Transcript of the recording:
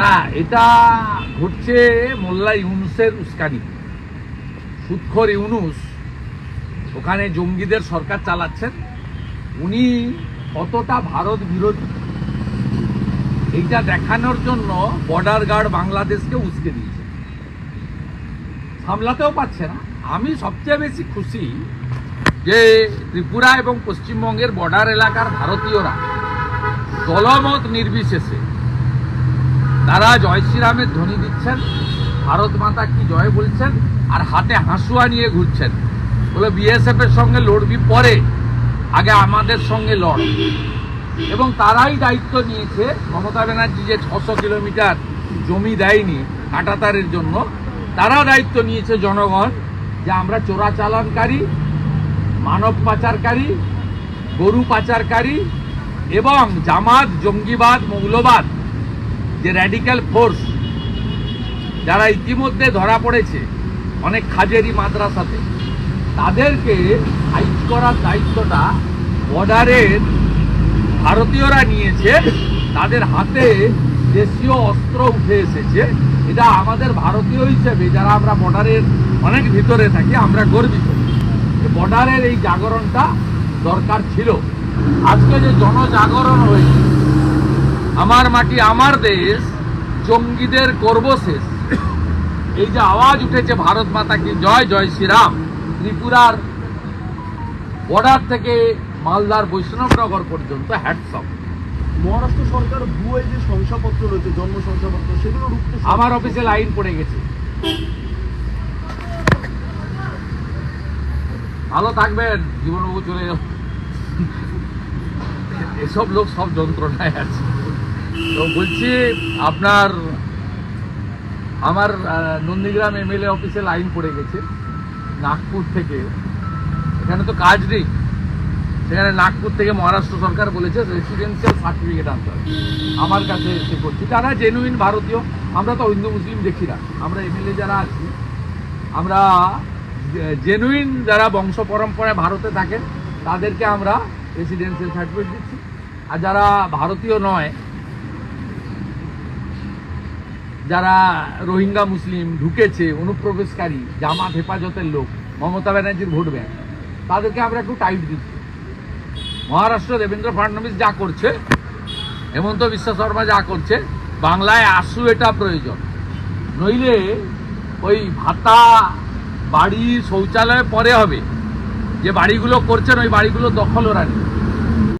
না, এটা ঘটছে মোল্লা ইউনুসের উস্কানি। সুৎখর ইউনুস, ওখানে জঙ্গিদের সরকার চালাচ্ছেন। উনি কতটা ভারত বিরোধী? এইটা দেখানোর জন্য বর্ডার গার্ড বাংলাদেশকে উস্কে দিয়েছে। সামলাতেও পারছে না। আমি সবচেয়ে বেশি খুশি যে ত্রিপুরা এবং পশ্চিমবঙ্গের বর্ডার এলাকার ভারতীয়রা দলমত নির্বিশেষে তারা জয় শ্রীরামের ধ্বনি দিচ্ছেন, ভারত মাতা কি জয় বলছেন, আর হাতে হাসুয়া নিয়ে ঘুরছেন। বলে বিএসএফ এর সঙ্গে লড়বি পরে, আগে আমাদের সঙ্গে লড়। এবং তারাই দায়িত্ব নিয়েছে, মমতা ব্যানার্জি যে ছশো কিলোমিটার জমি দেয়নি কাটাতারের জন্য, তারা দায়িত্ব নিয়েছে জনগণ যে আমরা চোরাচালানকারী মানব পাচারকারী, গরু পাচারকারী এবং জামাত, জঙ্গিবাদ, মৌলবাদ যে র্যাডিক্যাল ফোর্স যারা ইতিমধ্যে ধরা পড়েছে, অনেক খাজেরি মাদ্রাসাতে, তাদেরকে ফাইট করার দায়িত্বটা বর্ডারের ভারতীয়রা নিয়েছে, তাদের হাতে দেশীয় অস্ত্র উঠে এসেছে। এটা আমাদের ভারতীয় হিসেবে, যারা আমরা বর্ডারের অনেক ভিতরে থাকি, আমরা গর্বিত। বর্ডারের এই জাগরণটা দরকার ছিল। আজকে যে জনজাগরণ হয়েছে আমার মাটি আমার দেশ জঙ্গিদের করব শেষ। এই যে আওয়াজ উঠেছে ভারত মাতা কি জয় জয় শ্রীরাম। ত্রিপুরার বর্ডার থেকে মালদার বৈষ্ণবনগর পর্যন্ত হ্যাটসঅপ মহারাষ্ট্র সরকার ভুয়ো যে শংসাপত্র রয়েছে জন্ম শংসাপত্র সেগুলো রুখতে আমার অফিসে লাইন পড়ে গেছে। ভালো থাকবেন জীবনবাবু চলে এসব লোক সব যন্ত্রণায় আছে। তো বলছি, আপনার, আমার নন্দীগ্রাম এমএলএ অফিসে লাইন পড়ে গেছে, নাগপুর থেকে। এখানে তো কাজ নেই। সেখানে নাগপুর থেকে মহারাষ্ট্র সরকার বলেছে রেসিডেন্সিয়াল সার্টিফিকেট আনতে হবে। আমার কাছে এসে করছি তারা জেনুইন ভারতীয়। আমরা তো হিন্দু, মুসলিম দেখি না। আমরা এমএলএ যারা আছি, আমরা জেনুইন যারা বংশ পরম্পরায় ভারতে থাকেন, তাদেরকে আমরা রেসিডেন্সিয়াল সার্টিফিকেট দিচ্ছি। আর যারা ভারতীয় নয় যারা রোহিঙ্গা মুসলিম ঢুকেছে, অনুপ্রবেশকারী, জামাত হেফাজতের লোক, মমতা ব্যানার্জির ভোট ব্যাংক, তাদেরকে আমরা একটু টাইট দিচ্ছি। মহারাষ্ট্র দেবেন্দ্র ফাডনবিস যা করছে, হেমন্ত বিশ্ব শর্মা যা করছে, বাংলায় আসু এটা প্রয়োজন। নইলে ওই ভাতা বাড়ি শৌচালয় পরে হবে। যে বাড়িগুলো করছেন, ওই বাড়িগুলো দখল ওরা নেই